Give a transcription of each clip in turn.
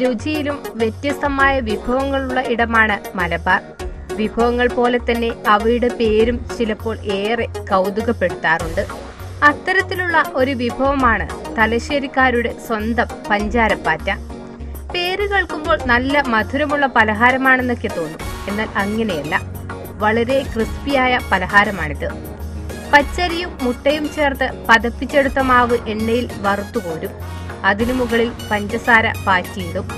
രുചിയിലും വ്യത്യസ്തമായ വിഭവങ്ങളുള്ള ഇടമാണ് മലബാർ. വിഭവങ്ങൾ പോലെ തന്നെ അവയുടെ പേരും ചിലപ്പോൾ ഏറെ കൗതുകപ്പെടുത്താറുണ്ട്. അത്തരത്തിലുള്ള ഒരു വിഭവമാണ് തലശ്ശേരിക്കാരുടെ സ്വന്തം പഞ്ചാരപ്പാറ്റ. പേര് കേൾക്കുമ്പോൾ നല്ല മധുരമുള്ള പലഹാരമാണെന്നൊക്കെ തോന്നും. എന്നാൽ അങ്ങനെയല്ല. വളരെ ക്രിസ്പിയായ പലഹാരമാണിത്. പച്ചരിയും മുട്ടയും ചേർത്ത് പതപ്പിച്ചെടുത്ത മാവ് എണ്ണയിൽ വറുത്തുകോരും അതിനു മുകളിൽ പഞ്ചസാര പാറ്റിയിടും.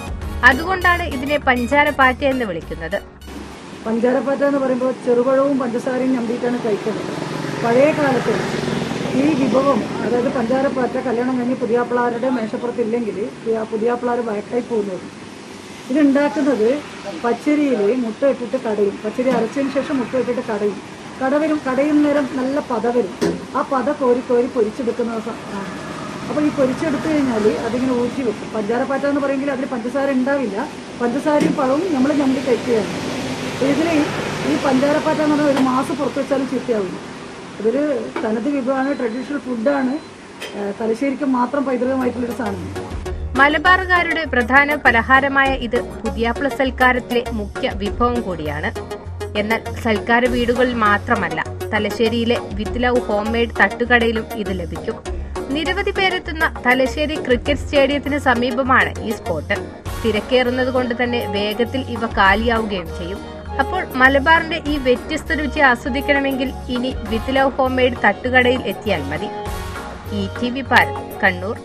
അതുകൊണ്ടാണ് ഇതിനെ പഞ്ചാര പാറ്റ എന്ന് വിളിക്കുന്നത്. പഞ്ചാര പഞ്ചാരപ്പാറ്റ എന്ന് പറയുമ്പോൾ ചെറുപഴവും പഞ്ചസാരയും ഞമ്പിയിട്ടാണ് കഴിക്കുന്നത്. പഴയ കാലത്ത് ഈ വിഭവം അതായത് പഞ്ചാര പഞ്ചാരപ്പാറ്റ കല്യാണം കഴിഞ്ഞ് പുതിയാപ്പിളാരുടെ മേശപ്പുറത്തില്ലെങ്കിൽ പുതിയ- പുതിയാപ്പിളാർ വയക്കായി പോകുന്നത് ഇതുണ്ടാക്കുന്നത് പച്ചരിയിൽ മുട്ട ഇട്ടിട്ട് കടയും. പച്ചരി അരച്ചതിന് ശേഷം മുട്ട ഇട്ടിട്ട് കടയും. കടവരും കടയും നേരം നല്ല പത വരും. ആ പത കോരി കോരി പൊരിച്ചെടുക്കുന്ന അപ്പോൾ ഈ പൊരിച്ചെടുത്തു കഴിഞ്ഞാൽ അതിങ്ങനെ ഊറ്റി വെക്കും. പഞ്ചാരപ്പാറ്റ എന്ന് പറയുമെങ്കിൽ അതിൽ പഞ്ചസാര ഉണ്ടാവില്ല. പഞ്ചസാരയും പഴവും നമ്മൾ ഞമ്മടി കഴിക്കുകയാണ്. ഇതിൽ ഈ പഞ്ചാരപ്പാറ്റ എന്ന് പറഞ്ഞാൽ ഒരു മാസം പുറത്ത് വെച്ചാലും ചീത്തയാവില്ല ഇതൊരു തനത് വിഭവമാണ് ട്രഡീഷണൽ ഫുഡാണ് തലശ്ശേരിക്ക് മാത്രം പൈതൃകമായിട്ടുള്ളൊരു സാധനം. മലബാറുകാരുടെ പ്രധാന പലഹാരമായ ഇത് പുതിയാപ്ല സൽക്കാരത്തിലെ മുഖ്യ വിഭവം കൂടിയാണ്. എന്നാൽ സൽക്കാര വീടുകളിൽ മാത്രമല്ല തലശ്ശേരിയിലെ with love love home made തട്ടുകടയിലും ഇത് ലഭിക്കും. നിരവധി പേരെത്തുന്ന തലശ്ശേരി ക്രിക്കറ്റ് സ്റ്റേഡിയത്തിന് സമീപമാണ് ഈ സ്പോട്ട്. തിരക്കേറുന്നത് കൊണ്ട് തന്നെ വേഗത്തിൽ ഇവ കാലിയാവുകയും ചെയ്യും. അപ്പോൾ മലബാറിന്റെ ഈ വ്യത്യസ്ത രുചി ആസ്വദിക്കണമെങ്കിൽ ഇനി വിത്ലവ് ലവ് ഹോം മെയ്ഡ് തട്ടുകടയിൽ എത്തിയാൽ മതി. E T V Kannur.